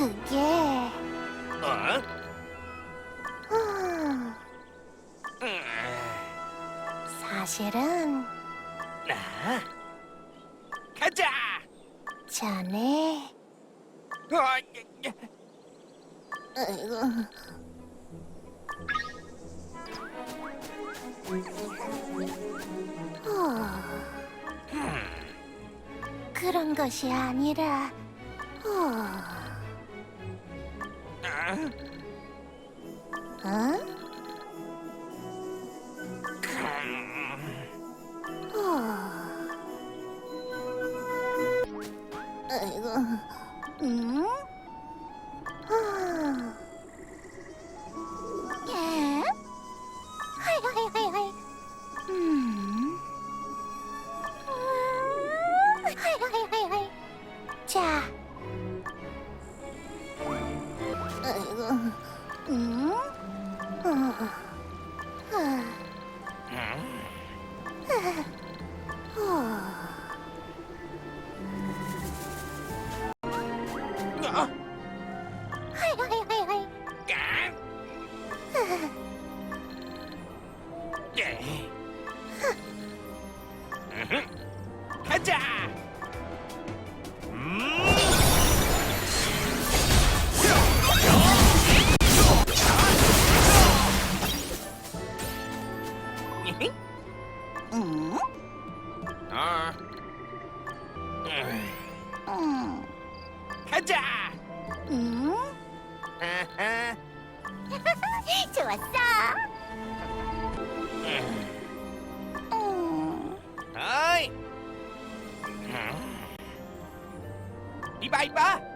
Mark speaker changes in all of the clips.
Speaker 1: 그게
Speaker 2: 어?
Speaker 1: 사실은
Speaker 2: 나? 가자!
Speaker 1: 자네
Speaker 2: 어, 예, 예.
Speaker 1: 으이구. 그런 것이 아니라
Speaker 2: 후. 啊？bye bye.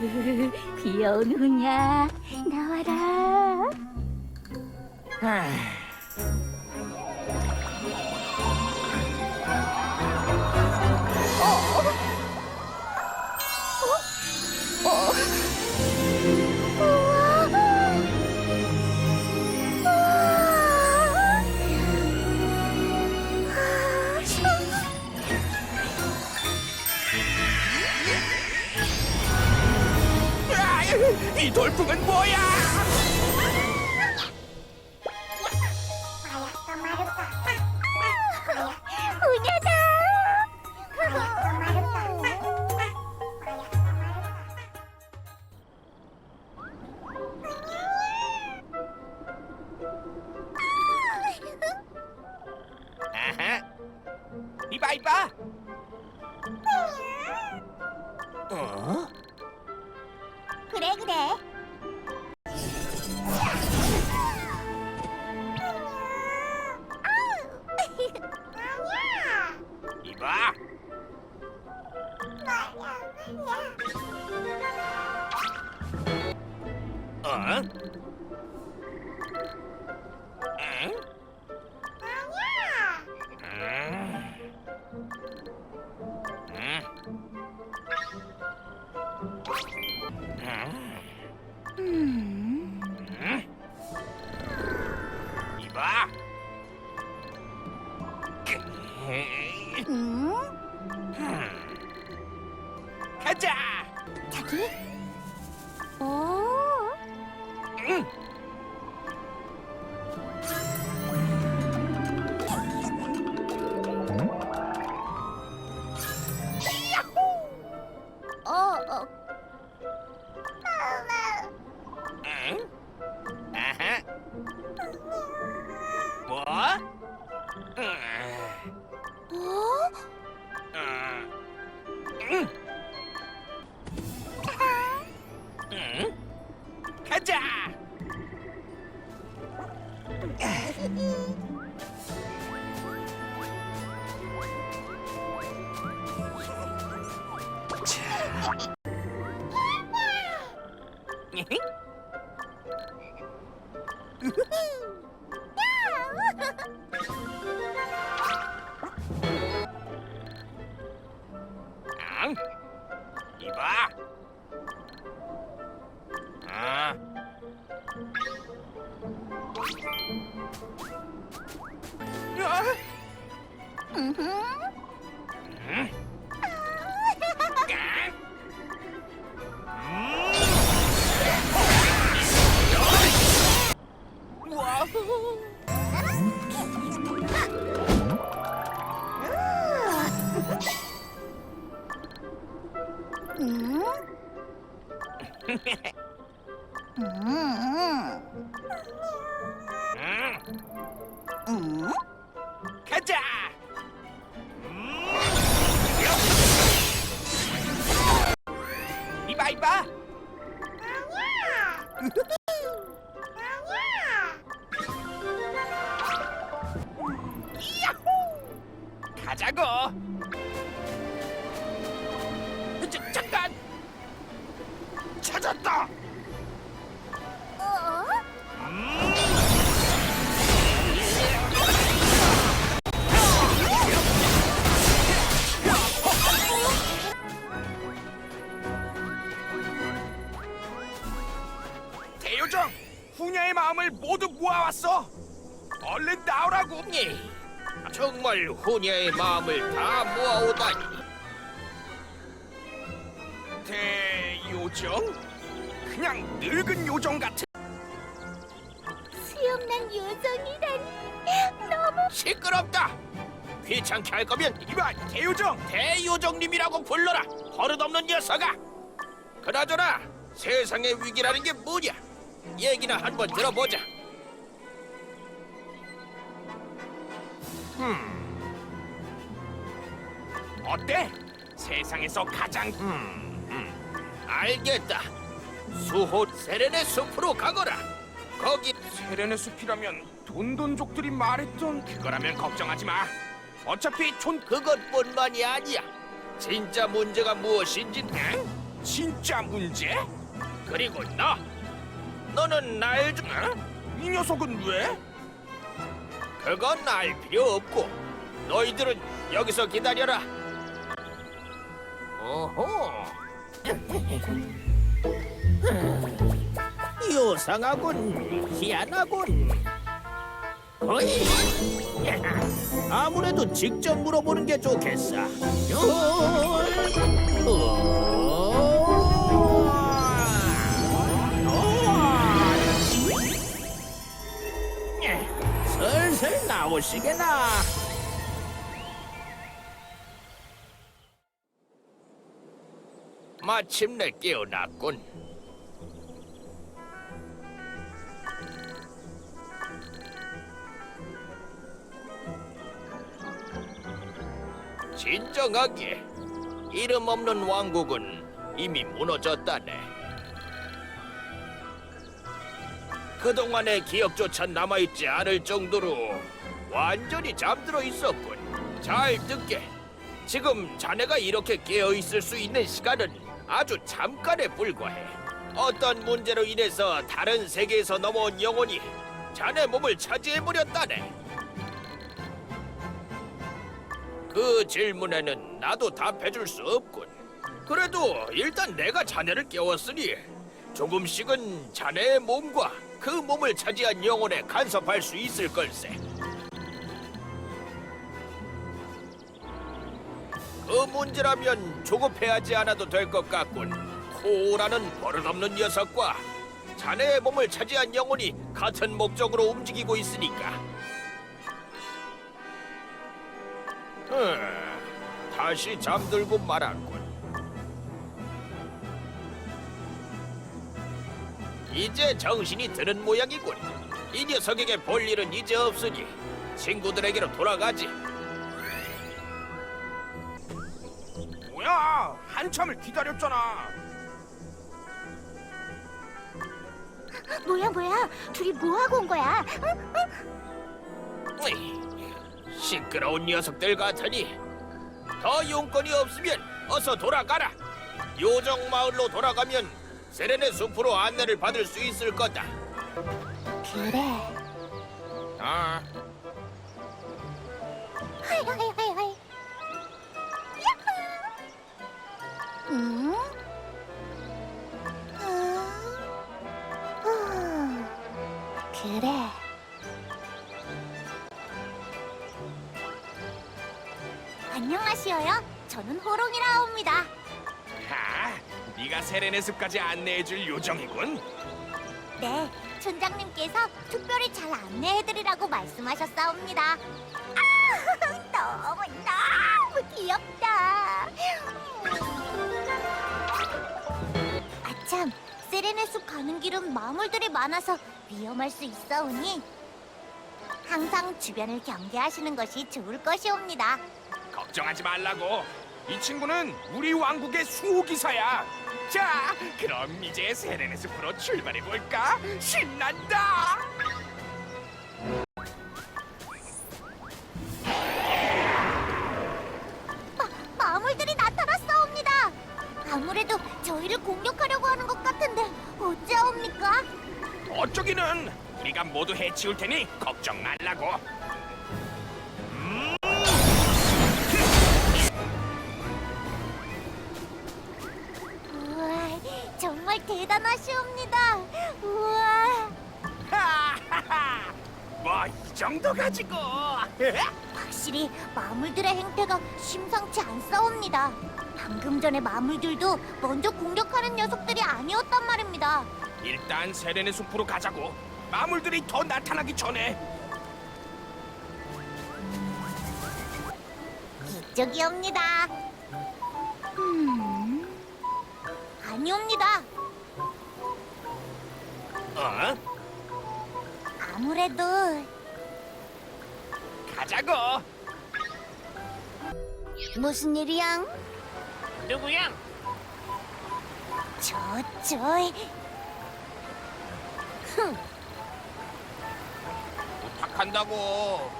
Speaker 1: 귀여운 훈야 나와라.
Speaker 2: 아. 이 돌풍은 뭐야?
Speaker 1: 俺
Speaker 2: 嗯嗯嗯
Speaker 1: 哼。
Speaker 2: 가자. 음.
Speaker 3: 가자고.
Speaker 2: 어?
Speaker 3: 음. 대요정, 후녀의 마음을 모두 모아왔어. 얼른 나오라고.
Speaker 1: 예, 정말 후녀의 마음을 다 모아오다니
Speaker 3: 대요정? 그냥 늙은 요정 같은.
Speaker 2: 수영난 요정이라니. 너무
Speaker 1: 시끄럽다. 귀찮게 할 거면
Speaker 3: 이봐, 대요정.
Speaker 1: 대요정님이라고 불러라 버릇없는 녀석아. 그나저나 세상의 위기라는 게 뭐냐? 얘기나 한번 들어보자.
Speaker 3: 어때? 세상에서 가장
Speaker 1: 알겠다 수호 세렌의 숲으로 가거라 거기
Speaker 3: 세련의 숲이라면 돈돈족들이 말했던 그거라면 걱정하지 마. 어차피 촌
Speaker 1: 그것뿐만이 아니야 진짜 문제가 무엇인지
Speaker 3: 응? 진짜 문제?
Speaker 1: 그리고 너 너는 날 좀...
Speaker 3: 응? 이 녀석은 왜?
Speaker 1: 그건 알 필요 없고 너희들은 여기서 기다려라. 오호. 요상하군, 희한하군. 어이. 아무래도 직접 물어보는 게 좋겠어. 슬슬 나오시게나. 마침내 깨어났군. 진정하게 이름 없는 왕국은 이미 무너졌다네. 그동안의 기억조차 남아있지 않을 정도로 완전히 잠들어 있었군. 잘 듣게. 지금 자네가 이렇게 깨어 있을 수 있는 시간은 아주 잠깐에 불과해. 어떤 문제로 인해서 다른 세계에서 넘어온 영혼이 자네 몸을 차지해 버렸다네. 그 질문에는 나도 답해줄 수 없군. 그래도 일단 내가 자네를 깨웠으니 조금씩은 자네의 몸과 그 몸을 차지한 영혼에 간섭할 수 있을 걸세. 그 문제라면 조급해하지 않아도 될 것 같군. 코라는 버릇없는 녀석과 자네의 몸을 차지한 영혼이 같은 목적으로 움직이고 있으니까. 음, 다시 잠들고 말았군. 이제 정신이 드는 모양이군. 이 녀석에게 볼 일은 이제 없으니 친구들에게로 돌아가지.
Speaker 3: 뭐야? 한참을 기다렸잖아.
Speaker 2: 뭐야 뭐야 둘이 뭐하고 온 거야 응?
Speaker 1: 으이, 시끄러운 녀석들 같으니 더 용건이 없으면 어서 돌아가라. 요정 마을로 돌아가면 세렌의 숲으로 안내를 받을 수 있을 거다.
Speaker 2: 그래
Speaker 1: 아,
Speaker 2: 하이 하이 그래 안녕하시어요. 저는 호롱이라 합니다.
Speaker 3: 하, 네가 세레네 숲까지 안내해줄 요정이군.
Speaker 2: 네, 촌장님께서 특별히 잘 안내해드리라고 말씀하셨사옵니다. 아, 너무 너무 귀엽다. 세레네 숲 가는 길은 마물들이 많아서 위험할 수 있어오니 항상 주변을 경계하시는 것이 좋을 것이옵니다.
Speaker 3: 걱정하지 말라고. 이 친구는 우리 왕국의 수호기사야. 자, 그럼 이제 세레네 숲으로 출발해 볼까? 신난다. 치울 테니 걱정 말라고.
Speaker 2: 우와, 정말 대단하시옵니다. 우와,
Speaker 3: 하하하. 뭐 이 정도 가지고.
Speaker 2: 확실히 마물들의 행태가 심상치 않사옵니다. 방금 전에 마물들도 먼저 공격하는 녀석들이 아니었단 말입니다.
Speaker 3: 일단 세레네 숲으로 가자고. 마물들이 더 나타나기 전에.
Speaker 2: 이쪽이옵니다. 음, 아니옵니다.
Speaker 3: 어?
Speaker 2: 아무래도
Speaker 3: 가자고.
Speaker 2: 무슨 일이야?
Speaker 3: 누구야?
Speaker 2: 저, 저, 흥,
Speaker 3: 부탁한다고.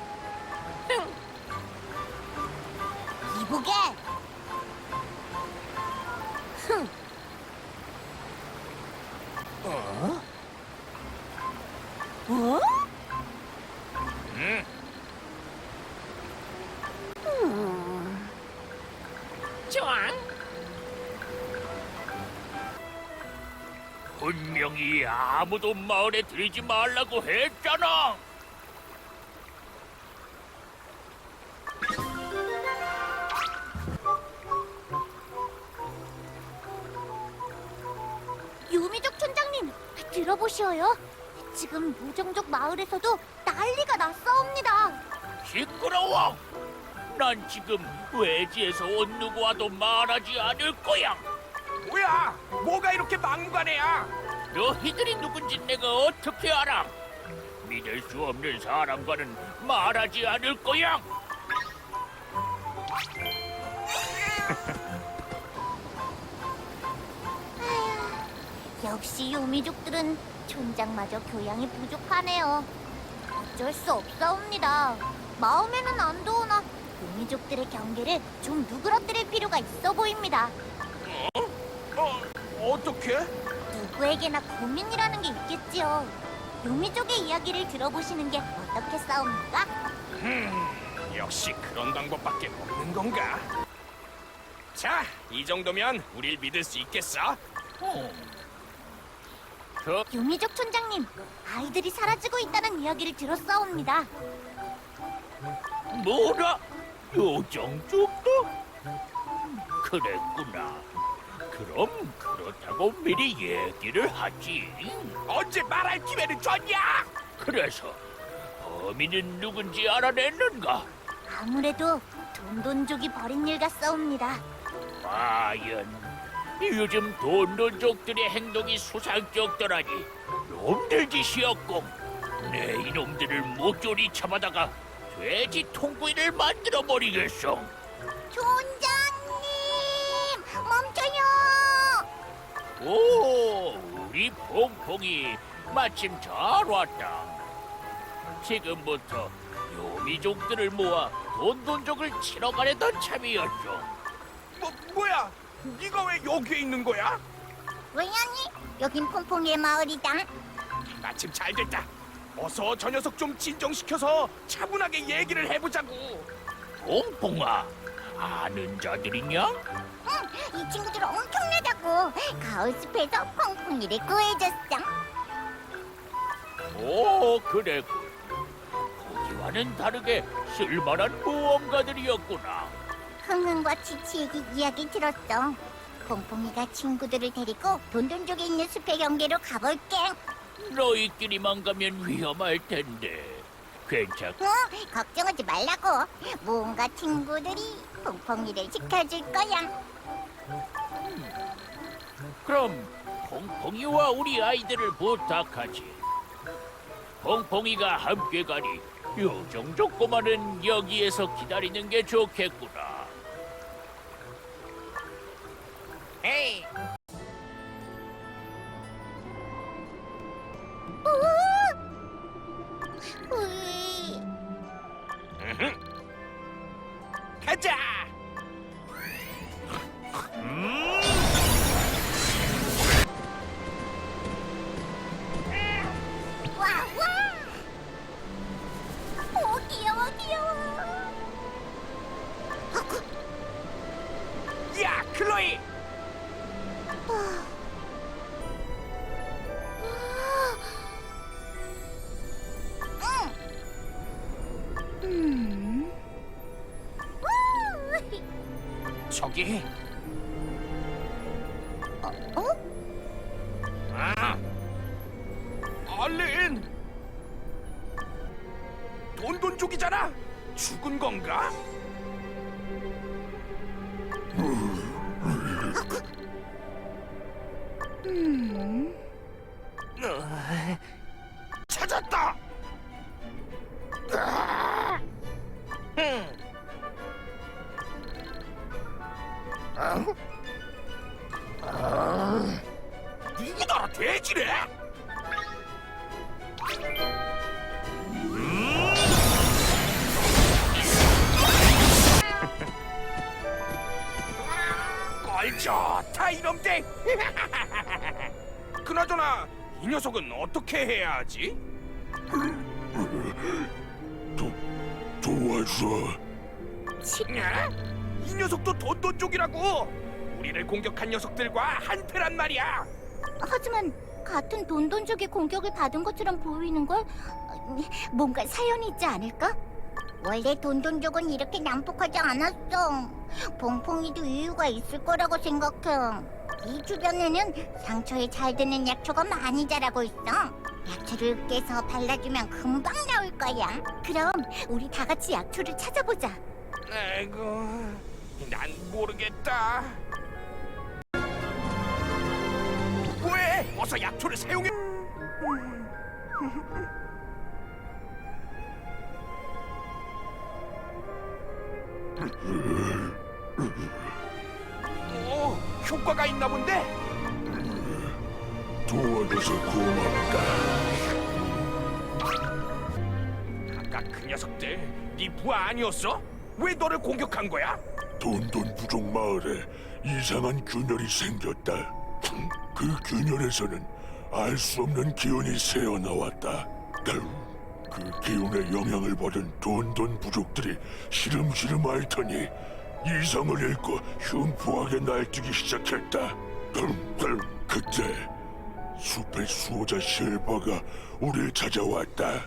Speaker 2: 이보게. 흥,
Speaker 3: 어?
Speaker 2: 어?
Speaker 3: 응.
Speaker 2: 음,
Speaker 3: 좋아.
Speaker 4: 분명히 아무도 마을에 들이지 말라고 했잖아.
Speaker 2: 들어보시어요. 지금 무정족 마을에서도 난리가 났사옵니다.
Speaker 4: 시끄러워. 난 지금 외지에서 온 누구와도 말하지 않을 거야.
Speaker 3: 뭐야? 뭐가 이렇게 막무가내야?
Speaker 4: 너희들이 누군지 내가 어떻게 알아? 믿을 수 없는 사람과는 말하지 않을 거야.
Speaker 2: 역시 요미족들은 촌장마저 교양이 부족하네요. 어쩔 수 없사옵니다. 마음에는 안 도우나 요미족들의 경계를 좀 누그러뜨릴 필요가 있어 보입니다.
Speaker 3: 어, 어떻게?
Speaker 2: 누구에게나 고민이라는 게 있겠지요. 요미족의 이야기를 들어보시는 게 어떻게 싸웁니까?
Speaker 3: 음, 역시 그런 방법밖에 없는 건가? 자, 이 정도면 우릴 믿을 수 있겠어?
Speaker 2: 요미족 촌장님, 아이들이 사라지고 있다는 이야기를 들었사옵니다.
Speaker 4: 뭐라? 요정 쪽도? 그랬구나. 그럼 그렇다고 미리 얘기를 하지.
Speaker 3: 언제 말할 기회를 줬냐?
Speaker 4: 그래서 범인은 누군지 알아냈는가?
Speaker 2: 아무래도 돈돈족이 벌인 일 같사옵니다.
Speaker 4: 과연 요즘 돈돈족들의 행동이 수상쩍더라니 놈들 짓이었고 내 이놈들을 모조리 잡아다가 돼지 통구이를 만들어 버리겠어.
Speaker 2: 촌장님, 멈춰요!
Speaker 4: 오, 우리 퐁퐁이 마침 잘 왔다. 지금부터 요미족들을 모아 돈돈족을 치러 가려던 참이었죠.
Speaker 3: 뭐, 뭐야? 네가 왜 여기에 있는 거야?
Speaker 2: 왜냐니? 여긴 퐁퐁이의 마을이다.
Speaker 3: 마침 잘 됐다. 어서 저 녀석 좀 진정시켜서 차분하게 얘기를 해보자고.
Speaker 4: 퐁퐁아, 아는 자들이냐?
Speaker 2: 응, 이 친구들 엄청나다고. 가을숲에서 퐁퐁이를 구해줬어.
Speaker 4: 오, 그랬군. 거기와는 다르게 쓸만한 모험가들이었구나.
Speaker 2: 흥흥과 치치에게 이야기 들었어. 퐁퐁이가 친구들을 데리고 돈돈족에 있는 숲의 경계로 가볼게.
Speaker 4: 너희끼리만 가면 위험할 텐데. 괜찮.
Speaker 2: 응, 걱정하지 말라고. 뭔가 친구들이 퐁퐁이를 지켜줄 거야.
Speaker 4: 그럼 퐁퐁이와 우리 아이들을 부탁하지. 퐁퐁이가 함께 가니 요정조 꼬마는 여기에서 기다리는 게 좋겠구나.
Speaker 3: 에이,
Speaker 2: 으이,
Speaker 3: 으흠. 가자. 아, 얼른. 돈돈족이잖아. 죽은 건가?
Speaker 2: 음.
Speaker 3: 이놈들. 그나저나 이 녀석은 어떻게 해야 하지?
Speaker 5: 도와줘.
Speaker 3: 야, 이 녀석도 돈돈족이라고. 우리를 공격한 녀석들과 한패란 말이야.
Speaker 2: 하지만 같은 돈돈족의 공격을 받은 것처럼 보이는 걸 뭔가 사연이 있지 않을까? 원래 돈돈족은 이렇게 난폭하지 않았어. 봉봉이도 이유가 있을 거라고 생각해. 이 주변에는 상처에 잘 드는 약초가 많이 자라고 있어. 약초를 깨서 발라주면 금방 나올 거야. 그럼 우리 다 같이 약초를 찾아보자.
Speaker 3: 아이고, 난 모르겠다. 왜? 어서 약초를 사용해. 오, 효과가 있나 본데?
Speaker 5: 도와줘서 고맙다.
Speaker 3: 아까 그 녀석들 네 부하 아니었어? 왜 너를 공격한 거야?
Speaker 5: 돈돈 부족 마을에 이상한 균열이 생겼다. 그 균열에서는 알 수 없는 기운이 새어나왔다. 그 기운의 영향을 받은 돈돈 부족들이 시름시름 앓더니 이성을 잃고 흉포하게 날뛰기 시작했다. 그때 숲의 수호자 실바가 우릴 찾아왔다.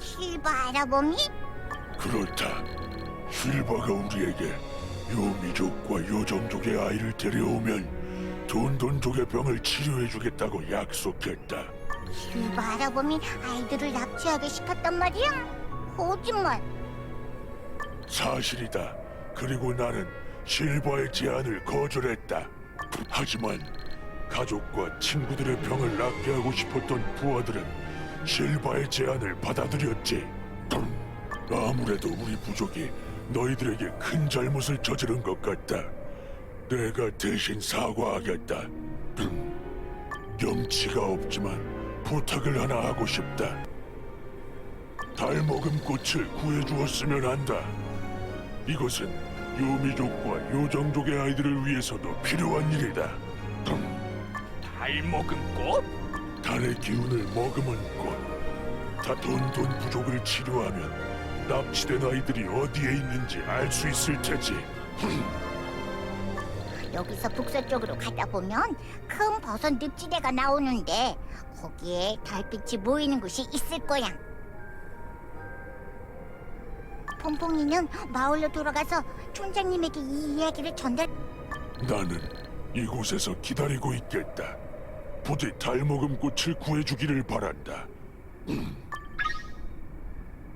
Speaker 2: 실버 알아보니?
Speaker 5: 그렇다. 힐바가 우리에게 요미족과 요정족의 아이를 데려오면 돈돈족의 병을 치료해주겠다고 약속했다.
Speaker 2: 실버 알아보니 아이들을 납치하게 시켰단 말이야? 거짓말.
Speaker 5: 사실이다. 그리고 나는 실바의 제안을 거절했다. 하지만 가족과 친구들의 병을 낫게 하고 싶었던 부하들은 실바의 제안을 받아들였지. 아무래도 우리 부족이 너희들에게 큰 잘못을 저지른 것 같다. 내가 대신 사과하겠다. 염치가 없지만 부탁을 하나 하고 싶다. 달먹은 꽃을 구해주었으면 한다. 이것은 요미족과 요정족의 아이들을 위해서도 필요한 일이다.
Speaker 3: 달 먹은 꽃?
Speaker 5: 달의 기운을 머금은 꽃. 다 돈돈 부족을 치료하면 납치된 아이들이 어디에 있는지 알 수 있을 테지.
Speaker 2: 여기서 북서쪽으로 가다 보면 큰 버섯 늪지대가 나오는데 거기에 달빛이 모이는 곳이 있을 거야. 퐁퐁이는 마을로 돌아가서 촌장님에게 이 이야기를 전달.
Speaker 5: 나는 이곳에서 기다리고 있겠다. 부디 달먹음 꽃을 구해주기를 바란다. 음,